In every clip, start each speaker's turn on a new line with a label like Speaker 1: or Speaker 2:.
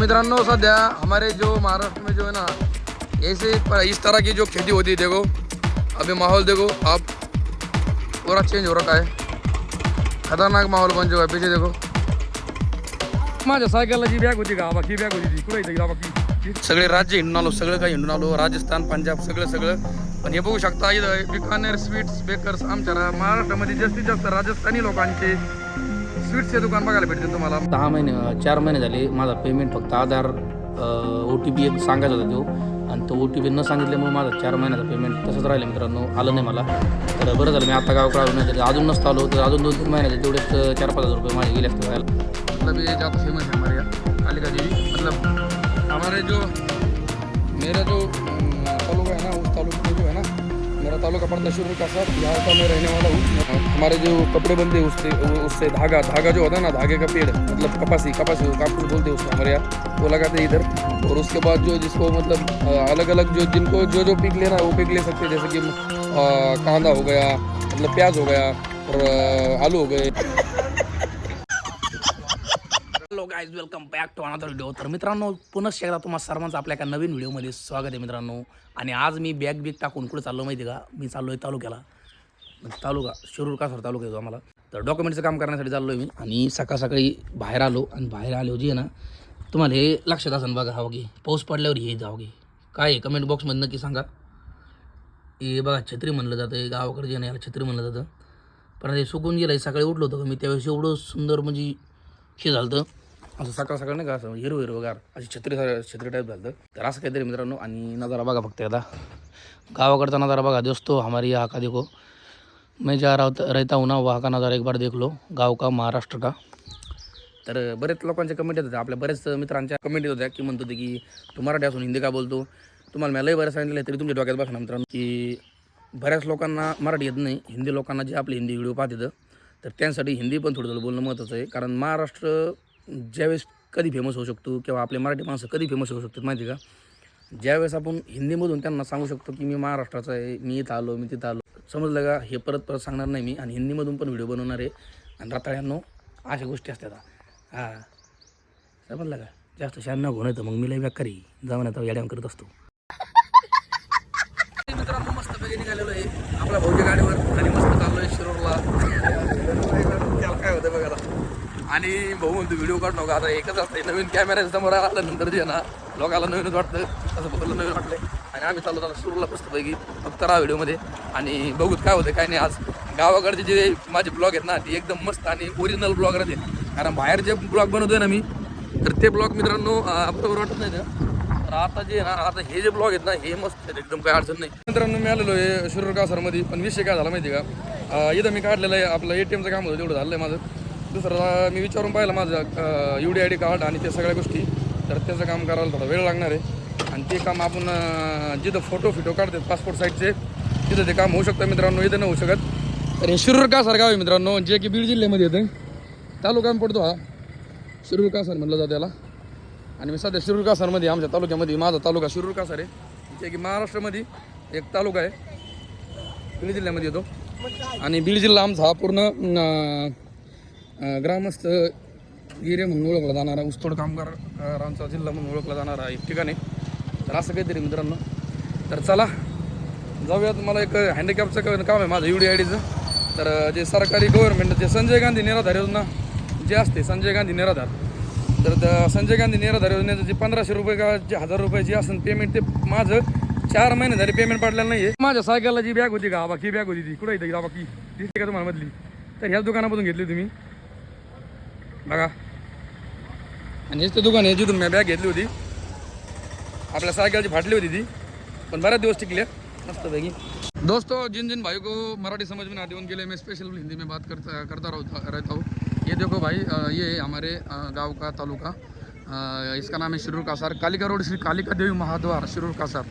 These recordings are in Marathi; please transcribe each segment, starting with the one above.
Speaker 1: मित्रांनो सध्या हमारे जो महाराष्ट्र में जो है ना ऐसे इस तरह की जो खेती होती है देखो अभी माहौल देखो आप पूरा चेंज हो रखा है। खतरनाक माहौल बन चुका है पीछे देखो। माझ्या सायकलला जी बॅग होती का? बाकी बॅग होती कुठे बाकी सगळे राज्य हिंडून आलो सगळं काही हिंडून आलो राजस्थान पंजाब सगळं सगळं. पण हे बघू शकता इथं बिकानेर स्वीट्स बेकर्स आमच्या महाराष्ट्रामध्ये जास्तीत जास्त राजस्थानी लोकांचे स्वीट्सचे दुकान बघायला भेटते तुम्हाला.
Speaker 2: दहा महिने चार महिने झाले माझा पेमेंट फक्त आधार ओ टी पी एक सांगायचा होता तो. आणि तो ओ टी पी न सांगितल्यामुळे माझा चार महिन्याचा पेमेंट तसंच राहिलं मित्रांनो आलं नाही मला. तर बरं झालं मी आता गावाकडे नाही तर अजून नसतं आलो तर अजून दोन तीन महिन्याचे तेवढेच चार पाच हजार रुपये माझे गेले असते व्हायला
Speaker 1: मतलब ये ज़्यादा फेमस है हमारे कालिका देवी मतलब हमारे जो मेरा जो तालुका है ना उस तालुके जो मेरा ताल्लुक अपन शुरू का साथ यहाँ का मैं रहने वाला हूँ। हमारे जो कपड़े बनते हैं, उससे उससे धागा धागा जो होता है ना, धागे का पेड़ मतलब कपासी कपासी काफ़ी बोलते हैं उसको हमारे यहाँ, वो लगाते हैं इधर। और उसके बाद जो जिसको मतलब अलग अलग जो जिनको जो जो पिक लेना है, वो पिक ले सकते हैं। जैसे कि कांदा हो गया मतलब प्याज हो गया, और आलू हो गए।
Speaker 2: Hello guys welcome back to another video तर मित्रांनो पुनश्च एकदा तुम्हाला सर्वांचं आपल्या एका नवीन व्हिडिओमध्ये स्वागत आहे मित्रांनो. आणि आज मी बॅग बिग टाकून कुठे चाललो माहिती आहे का? मी चाललो आहे तालुक्याला म्हणजे तालुका शिरूर कासर तालुका येतो आम्हाला. तर डॉक्युमेंटचं काम करण्यासाठी चाललो आहे मी. आणि सकाळ सकाळी बाहेर आलो आणि बाहेर आलो जी आहे ना तुम्हाला हे लक्षात असेल बघा हा की पाऊस पडल्यावर हे जावं की. काय आहे? कमेंट बॉक्समध्ये नक्की सांगा. हे बघा छत्री म्हणलं जातं गावाकडे जे नाही याला छत्री म्हणलं जातं. पण ते सुकून गेलं सकाळी उठलो होतं मी त्यावेळेस एवढं सुंदर म्हणजे हे झालं होतं. असं सकाळ सकाळ नाही का असं हिरो हिरोगार अशी छत्री छत्री टाईप झालं तर असं काहीतरी मित्रांनो आणि नजारा बघा फक्त एकदा. गावाकडचा नजारा बघा दोस्तो हमारी यहाँ का. देखो मैं जा रहा रहता हूँ ना वहाँ का नज़ारा एक बार देख लो गाव का महाराष्ट्र का. तर बरेच लोकांच्या कमेंट येत होत्या आपल्या बरेच मित्रांच्या कमेंट येत होत्या की म्हणत होते की तू मराठी असून हिंदी का बोलतो? तुम्हाला मला लय बरं सांगितलं तरी तुमच्या डोक्यात बघा मित्रांनो. की बऱ्याच लोकांना मराठी येत नाही. हिंदी लोकांना जे आपले हिंदी व्हिडिओ पाहत तर त्यांसाठी हिंदी पण थोडं थोडं बोलणं महत्त्वाचं आहे. कारण महाराष्ट्र ज्यावेळेस कधी फेमस होऊ शकतो किंवा आपले मराठी माणसं कधी फेमस होऊ शकतात माहिती आहे का? ज्यावेळेस आपण हिंदीमधून त्यांना सांगू शकतो की मी महाराष्ट्राचा आहे मी इथं आलो मी तिथं आलो. समजलं का? हे परत परत सांगणार नाही मी आणि हिंदीमधून पण व्हिडिओ बनवणार आहे. आणि रताळ्यांना अशा गोष्टी असतात. हां. समजलं का? जास्त शान नको येतं तर मग मी लय व्याकारी जाऊन आता याड्याम करत असतो. मित्रांनो मस्त पैकी निघालेलो आहे. आपल्या भाऊच्या गाडीवर आणि मस्त चाललोय शिरूरला त्याला काय होतं बघा आता. आणि भाऊ म्हणतो व्हिडिओ काढू नका आता एकच असते नवीन कॅमेरा समोर आल्यानंतर जे ना. लोकांना नवीनच वाटतं असं बघायला नवीन वाटलं आणि आम्ही चाललो आता सुरूला मस्तपैकी फक्त राहा व्हिडिओमध्ये. आणि बघूत काय होतं काय नाही आज गावाकडचे जे माझे ब्लॉग आहेत ना ते एकदम मस्त आणि ओरिजिनल ब्लॉग राहते कारण बाहेर जे ब्लॉग बनवतोय ना मी तर ते ब्लॉग मित्रांनो बरोबर वाटत नाही ना. तर आता जे ना आता हे जे ब्लॉग आहेत ना हे मस्त आहेत एकदम काय अडचण नाही. मित्रांनो मी आलेलो आहे शिरूर कासरमध्ये पण विषय काय झाला माहिती आहे का इथं मी काढलेलं आहे आपलं ए टी एमचं काम होतं तेवढं झालं आहे माझं. दुसरं मी विचारून पाहिलं माझं U D I D card आणि ते सगळ्या गोष्टी. तर त्याचं काम करायला थोडा वेळ लागणार आहे. आणि ते काम आपण जिथं फोटो फिटो काढतात पासपोर्ट साईजचे तिथं ते काम होऊ शकतं मित्रांनो इथं नाही होऊ शकत. तर हे शिरूर गाव आहे मित्रांनो जे की बीड जिल्ह्यामध्ये येतं. तालुका पडतो हा. शिरूर कासर म्हटलं जातं त्याला आणि मी सध्या शिरूर कासारमध्ये आमच्या तालुक्यामध्ये माझा तालुका शिरूर कासार आहे. जे की महाराष्ट्रामध्ये एक तालुका आहे. बीड जिल्ह्यामध्ये येतो. आणि बीड जिल्हा आमचा हा पूर्ण ग्रामस्थ गिरे म्हणून ओळखला जाणारा ऊसतोड कामगारांचा जिल्हा म्हणून ओळखला जाणारा एक ठिकाण. आहे तर असं काहीतरी मित्रांनो. तर चला जाऊयात. मला एक हँडिकॅपचं काम आहे माझं यू डी आय डीचं तर जे सरकारी गव्हर्नमेंट जे संजय गांधी निराधार योजना जे असते संजय गांधी निराधार. तर संजय गांधी निराधार योजनेचं जे पंधराशे रुपये का जे हजार रुपये जे असेल पेमेंट ते माझं चार महिने झाले पेमेंट पडलेलं नाही आहे माझ्या सायकलला जी बॅग होती का बाकी बॅग होती ती कुठं येते का बाकी दिसते का तुम्हाला मधली? तर ह्याच दुकानामधून घेतली तुम्ही बघा. ते दुकान आहे, जिथून मी बॅग घेतली होती. आपल्या सायकलची फाटली होती ती. पण दिवस टिकले. मस्त पैकी. दोस्तों, जिन जिन भाई को मराठी समझ में आती उनके लिए मैं स्पेशल हिंदी में बात करता करता रहता हूँ. ये देखो भाई ये है हमारे गाँव का तालुका. इसका नाम है शिरूर कासार. कालिका रोड, श्री कालिका देवी महाद्वार, शिरूर कासार.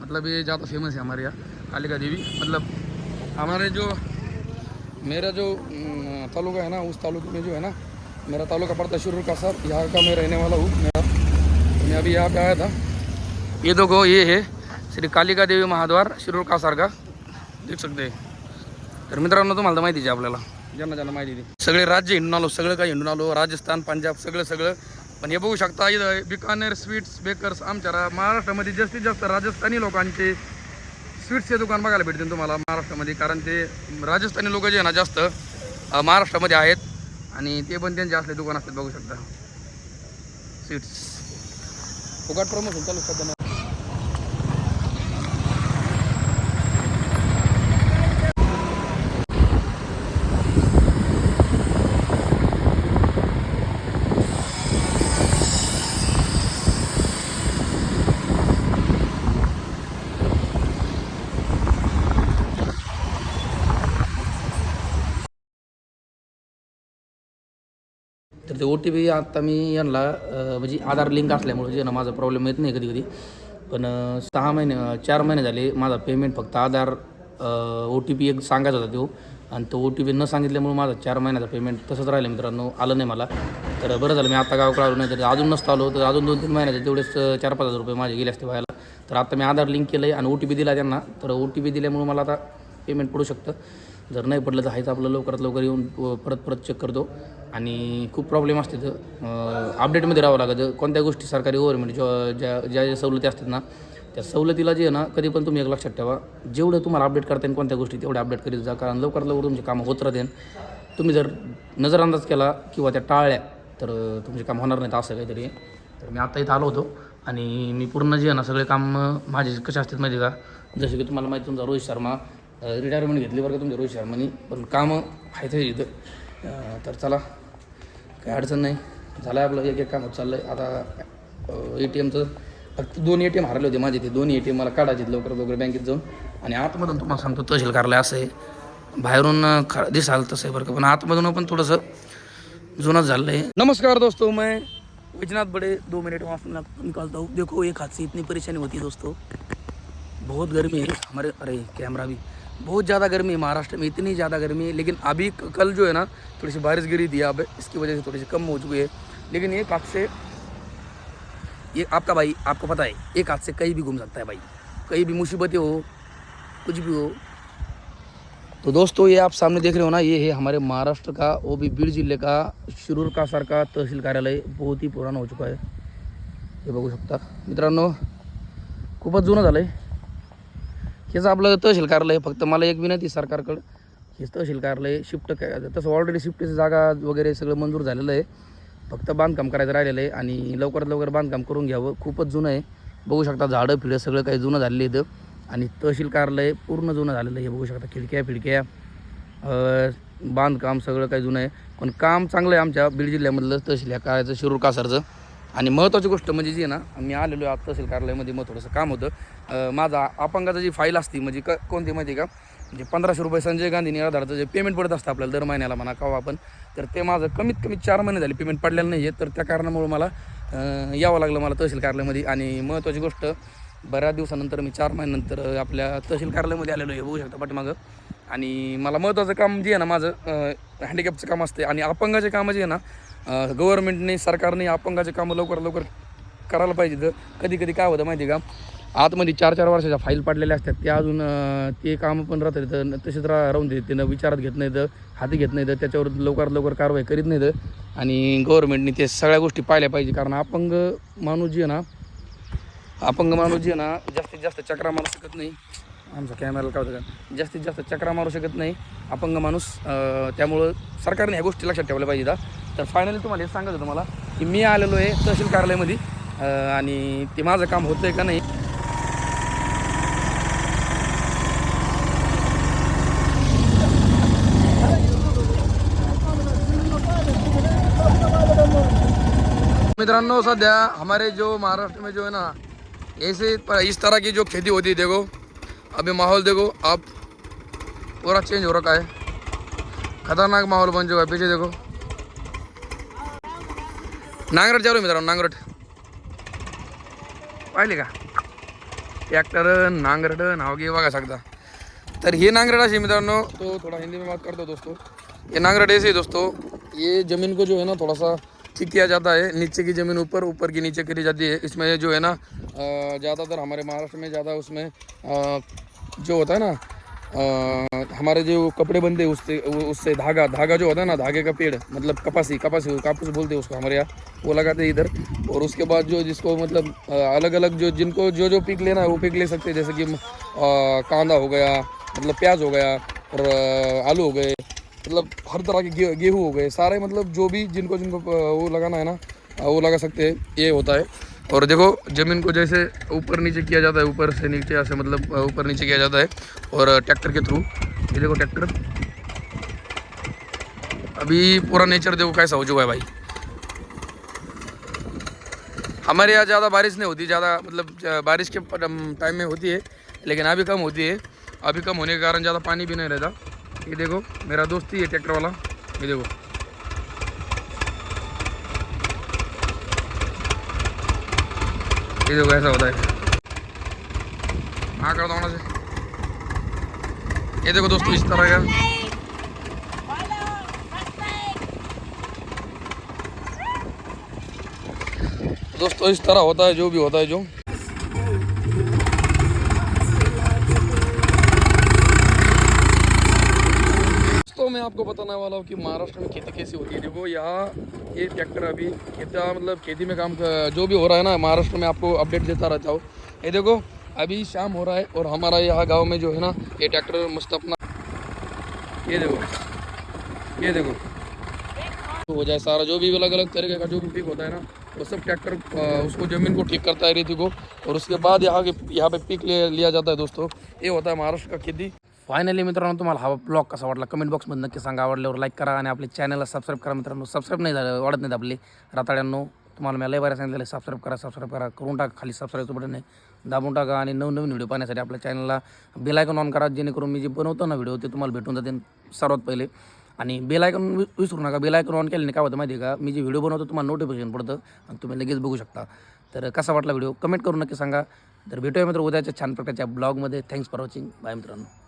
Speaker 2: मतलब ये ज़्यादा फ़ेमस है हमारे यहाँ, कालिका देवी. मतलब हमारे जो, मेरा जो तालुका है ना, उस तालुके में जो है ना मेरा तालुका पड़ता है शिरूर कासार यहाँ का मैं रहने वाला हूँ मेरा मैं अभी यहाँ पे आया था। ये देखो ये है श्री कालिका देवी महाद्वार शिरूर का देख सकते हैं. तर मित्रांनो तुम्हाला तर माहितीच आहे आपल्याला। ज्यांना ज्यांना माहिती आहे. ते. सगळे राज्य हिंडून आलो सगळं काही हिंडून आलो राजस्थान पंजाब सगळं सगळं.
Speaker 1: पण हे बघू शकता इथं बिकानेर स्वीट्स बेकर्स आमच्या रा- महाराष्ट्रामध्ये जास्तीत जास्त राजस्थानी लोकांचे स्वीट्सचे दुकान बघायला भेटतील तुम्हाला महाराष्ट्रामध्ये कारण ते राजस्थानी लोक जे आहे ना जास्त महाराष्ट्रामध्ये आहेत. आणि ते पण त्यांचे असले दुकान असतात बघू शकता. स्वीट्स फुकट प्रमोशन चालू सध्या तर ते ओ टी पी आत्ता मी यांना म्हणजे आधार लिंक असल्यामुळे जे ना माझा प्रॉब्लेम येत नाही कधी कधी पण सहा महिने चार महिने झाले माझा पेमेंट फक्त आधार ओ टी पी एक सांगायचा होता तो. आणि तो ओ टी पी न सांगितल्यामुळे माझा चार महिन्याचा पेमेंट तसंच राहिलं मित्रांनो आलं नाही मला. तर बरं झालं मी आता गावकडे आलो नाही तर अजून नसतं आलो तर अजून दोन तीन महिन्याचे तेवढेच चार पाच हजार रुपये माझे गेले असते व्हायला तर आता मी आधार लिंक केलं आहे आणि ओ टी पी दिला त्यांना. तर ओ टी पी दिल्यामुळे मला आता पेमेंट पडू शकतं. जर नाही पडलं तर आहेच आपलं लवकरात लवकर येऊन परत परत चेक करतो. आणि खूप प्रॉब्लेम असते तर अपडेटमध्ये राहावं लागतं. कोणत्या गोष्टी सरकारी गव्हर्नमेंट ज्या ज्या ज्या ज्या सवलती असतात ना त्या सवलतीला जे आहे ना कधी पण तुम्ही एक लक्षात ठेवा. जेवढं तुम्हाला अपडेट करता येईल कोणत्या गोष्टी तेवढ्या अपडेट करीत जा. कारण लवकरात लवकर तुमचे कामं होत राहतील. तुम्ही जर नजरअंदाज केला किंवा त्या टाळल्या तर तुमचे काम होणार नाहीत असं काहीतरी. तर मी आत्ता इथं आलो होतो. आणि मी पूर्ण जे आहे ना सगळे काम माझे कसे असतात माहिती आहे का? जसे की तुम्हाला माहिती तुमचा रोहित शर्मा रिटायरमेंट घेतली बरं का तुमच्या रोहित शर्मानी. पण कामं आहेत इथं. तर चला काही अडचण नाही. झालं आहे आपलं एक एक काम होत चाललं आहे आता ए टी एमचं फक्त दोन ए टी एम हरले होते माझे ते. दोन्ही ए टी एम मला काढायचे लवकरात लवकर लवकर बँकेत जाऊन. आणि आतमधून तुम्हाला सांगतो तहसील कार्यालय असं आहे. बाहेरून खा दिसाल तसं आहे बरं का. पण आतमधून पण थोडंसं जुनंच झालं आहे नमस्कार दोस्तों मैं वैजनाथ बड़े. दो मिनट में अपना निकालता हूँ. देखो एक हाथ से इतनी परेशानी होती है दोस्तों. बहुत गर्मी है। हमारे अरे कैमरा भी। बहुत ज़्यादा गर्मी है, महाराष्ट्र में इतनी ज़्यादा गर्मी है, लेकिन अभी कल जो है ना, थोड़ी सी बारिश गिरी थी अब, इसकी वजह से थोड़ी सी कम हो चुकी है। लेकिन एक हाथ से, ये आपका भाई, आपको पता है, एक हाथ से कहीं भी घूम सकता है भाई। कहीं भी मुसीबतें हो, कुछ भी हो। तो दोस्तों, ये आप सामने देख रहे हो ना, ये है हमारे महाराष्ट्र का वो भी बीड ज़िले का शिरूर का सर का तहसील कार्यालय, बहुत ही पुराना हो चुका है। हे बघू शकता। मित्रांनो, खूपच जुनं झालं आहे हेच आपलं तहसील कार्यालय फक्त मला एक विनंती सरकारकडं हेच तहसील कार्यालय शिफ्ट काय तसं ऑलरेडी शिफ्टची जागा वगैरे सगळं मंजूर झालेलं आहे. फक्त बांधकाम करायचं राहिलेलं आहे आणि लवकरात लवकर बांधकाम करून घ्यावं. खूपच जुनं आहे. बघू शकता झाडं फिडं सगळं काही जुनं झालेलं आहे इथं. आणि तहसील कार्यालय पूर्ण जुनं झालेलं आहे. हे बघू शकता खिडक्या फिडक्या बांधकाम सगळं काही जुनं आहे. पण काम चांगलं आहे आमच्या बीड जिल्ह्यामधलं तहसील या कायचं शिरूर कासारचं. आणि महत्त्वाची गोष्ट म्हणजे जी आहे ना मी आलेलो आहे आज तहसील कार्यालयामध्ये मग थोडंसं काम होतं. माझा अपंगाचा जी फाईल असती म्हणजे क कोणती माहिती आहे का? म्हणजे पंधराशे रुपये संजय गांधी निराधारचं जे पेमेंट पडत असतं आपल्याला दर महिन्याला म्हणा कावा हो आपण तर ते माझं कमीत कमी चार महिने झाले पेमेंट पडलेलं नाही आहे तर त्या कारणामुळे मला यावं लागलं मला तहसील कार्यालयामध्ये. आणि महत्त्वाची गोष्ट बऱ्याच दिवसानंतर मी चार महिन्यानंतर आपल्या तहसील कार्यालयामध्ये आलेलो आहे होऊ शकता पाठीमागं. आणि मला महत्त्वाचं काम जे आहे ना माझं हँडिकॅपचं काम असते आणि अपंगाचे कामं जे आहे ना गव्हर्नमेंटने सरकारने अपंगाचे कामं लवकर लवकर करायला पाहिजे तर कधी कधी काय होतं माहिती आहे का? आतमध्ये चार चार वर्षाच्या फाईल पडलेल्या असतात. ते अजून ते कामं पण राहतात. तर तसेच रा राहून देते. त्यानं विचारात घेत नाही हाती घेत नाही त्याच्यावर लवकरात लवकर कारवाई करीत नाही आणि गव्हर्नमेंटने ते सगळ्या गोष्टी पाहिल्या पाहिजे. कारण अपंग माणूस जे ना अपंग माणूस जे ना जास्तीत जास्त चक्रा मारू शकत नाही. आमचा कॅमेराला काय होतं का? जास्तीत जास्त चक्रा मारू शकत नाही. अपंग माणूस त्यामुळं सरकारने ह्या गोष्टी लक्षात ठेवल्या पाहिजे तर फायनली तुम्हाला हे सांगत होतं मला की मी आलेलो आहे तहसील कार्यालयामध्ये आणि ते माझं काम होतं आहे का नाही? मित्रांनो सध्या हमारे जो महाराष्ट्र में जो है ना ऐसे इस तरह की जो खेती होती देखो अभी माहौल देखो अब पूरा चेंज हो रखा है। खतरनाक माहौल बन चुका है पीछे देखो। नांगरट चालू हो आहे मित्रांनो नांगरट। पाहिले का? ट्रॅक्टर नांगरट नाव बघा सांगता तर ये नांगरट असे मित्रांनो तो थोड़ा हिंदी में बात करतो दोस्तों। ये नांगरट ऐसे ही दोस्तों। ये जमीन को जो है ना थोड़ा सा ठीक किया जाता है। नीचे की ज़मीन ऊपर ऊपर की नीचे करी जाती है। इसमें जो है ना ज़्यादातर हमारे महाराष्ट्र में ज़्यादा उसमें जो होता है ना अ, हमारे जो कपड़े बनते उससे उससे धागा धागा जो होता है ना धागे का पेड़ मतलब कपासी कपासी कापूस बोलते हैं उसको हमारे यहाँ वो लगाते हैं इधर और उसके बाद जो जिसको मतलब अलग अलग जो जिनको जो जो पिक लेना है वो पिक ले सकते हैं जैसे कि कांदा हो गया मतलब प्याज हो गया और आलू हो गए मतलब हर तरह के गेहूँ हो गए सारे मतलब जो भी जिनको जिनको वो लगाना है ना वो लगा सकते हैं ये होता है। और देखो, ज़मीन को जैसे ऊपर नीचे किया जाता है, ऊपर से नीचे, ऐसे मतलब ऊपर नीचे किया जाता है। और ट्रैक्टर के थ्रू। ये देखो ट्रैक्टर। अभी पूरा नेचर देखो कैसा हो चुका है भाई। हमारे यहाँ ज़्यादा बारिश नहीं होती, ज़्यादा मतलब बारिश के टाइम में होती है, लेकिन अभी कम होती है। अभी कम होने के कारण ज़्यादा पानी भी नहीं रहता। ये देखो, मेरा दोस्त ही है ट्रैक्टर वाला। ये देखो। ये देखो ऐसा होता है हाँ कर दो से ये देखो दोस्तों इस तरह का. दोस्तों इस तरह होता है जो भी होता है जो. आपको बताने वाला हूँ कि महाराष्ट्र में खेती कैसी होती है। देखो, यहाँ ये ट्रैक्टर अभी खेता मतलब खेती में काम जो भी हो रहा है ना, महाराष्ट्र में आपको अपडेट देता रहता हूँ। ये देखो, अभी शाम हो रहा है और हमारा यहाँ गाँव में जो है ना, ये ट्रैक्टर मस्त अपना ये देखो ये देखो। हो जाए सारा जो भी अलग अलग तरीके का जो भी पिक होता है ना, वो सब ट्रैक्टर उसको ज़मीन को ठीक करता है रेती को। और उसके बाद यहाँ के यहाँ पे पीक ले, लिया जाता है दोस्तों। ये होता है महाराष्ट्र का खेती। फायनली मित्रांनो तुम्हाला हा ब्लॉग कसा वाटला? कमेंट बॉक्समध्ये नक्की सांगा. आवडल्यावर लाईक करा आणि आपल्या चॅनलला सबस्क्राईब करा मित्रांनो. सबस्क्राईब नाही झालं वाढत नाहीत आपले. राताड्यांनो तुम्हाला मी लय बऱ्या सांगितलेलं सबस्क्राईब करा सबस्क्राईब करा. करून टाका खाली सबस्क्राईबचं बटन आहे. दाबून टाका आणि नवनवीन व्हिडिओ पाहण्यासाठी आपल्या चॅनलला बेल ऑन करा. जेणेकरून मी जे बनवतो ना व्हिडिओ ते तुम्हाला भेटून जाते सर्वात पहिले. आणि बेल विसरू नका. बेलायकन ऑन केल्याने काय होतं माहिती आहे का? मी जे व्हिडिओ बनवतो तुम्हाला नोटिफिकेशन पडतं आणि तुम्ही लगेच बघू शकता. तर कसा वाटला व्हिडिओ कमेंट करून नक्की सांगा. तर भेटूया मित्र उद्याच्या छान प्रकारच्या ब्लॉगमध्ये थँक्स फॉर वॉचिंग बाय मित्रांनो.